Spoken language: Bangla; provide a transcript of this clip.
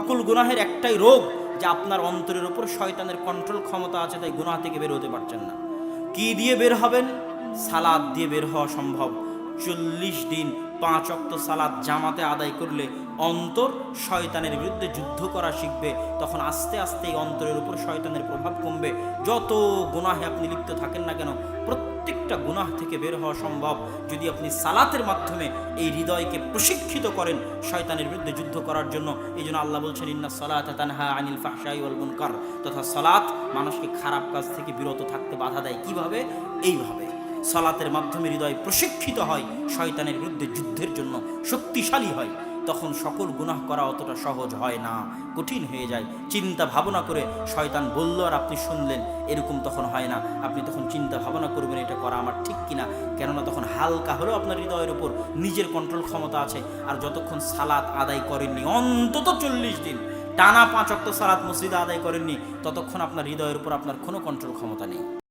সকল গুনাহের একটাই রোগ যে আপনার অন্তরের ওপর শয়তানের কন্ট্রোল ক্ষমতা আছে, তাই গুনাহ থেকে বের হতে পারছেন না। কি দিয়ে বের হবেন? সালাদ দিয়ে বের হওয়া সম্ভব। চল্লিশ দিন পাঁচ অক্ত সালাদ জামাতে আদায় করলে অন্তর শয়তানের বিরুদ্ধে যুদ্ধ করা শিখবে। তখন আস্তে আস্তে এই অন্তরের উপর শয়তানের প্রভাব কমবে। যত গুনাহে আপনি লিপ্ত থাকেন না কেন, প্রত্যেকটা গুনাহ থেকে বের হওয়া সম্ভব। যদি আপনি সালাতের মাধ্যমে এই হৃদয়কে প্রশিক্ষিত করেন শয়তানের বিরুদ্ধে যুদ্ধ করার জন্য এই জন্য আল্লাহ বলছেন, ইন্না সালাত তানহা আনিল ফাহশাই ওয়াল মুনকার। তথা সালাত মানুষকে খারাপ কাজ থেকে বিরত থাকতে বাধা দেয়। কীভাবে? এইভাবে। সালাতের মাধ্যমে হৃদয় প্রশিক্ষিত হয়, শয়তানের বিরুদ্ধে যুদ্ধের জন্য শক্তিশালী হয়। তখন সকল গুনাহ করা অতটা সহজ হয় না, কঠিন হয়ে যায়। চিন্তা ভাবনা করে শয়তান বলল, আর আপনি শুনলেন? এরকম তখন হয় না। আপনি তখন চিন্তা ভাবনা করবেন, এটা করা আমার ঠিক কিনা কেননা তখন হালকা হলেও আপনার হৃদয়ের উপর নিজের কন্ট্রোল ক্ষমতা আছে। আর যতক্ষণ সালাত আদায় করেননি, অন্তত চল্লিশ দিন, টানা পাঁচ অক্ট সালাত মসজিদে আদায় করেননি, ততক্ষণ আপনার হৃদয়ের উপর আপনার কোনো কন্ট্রোল ক্ষমতা নেই।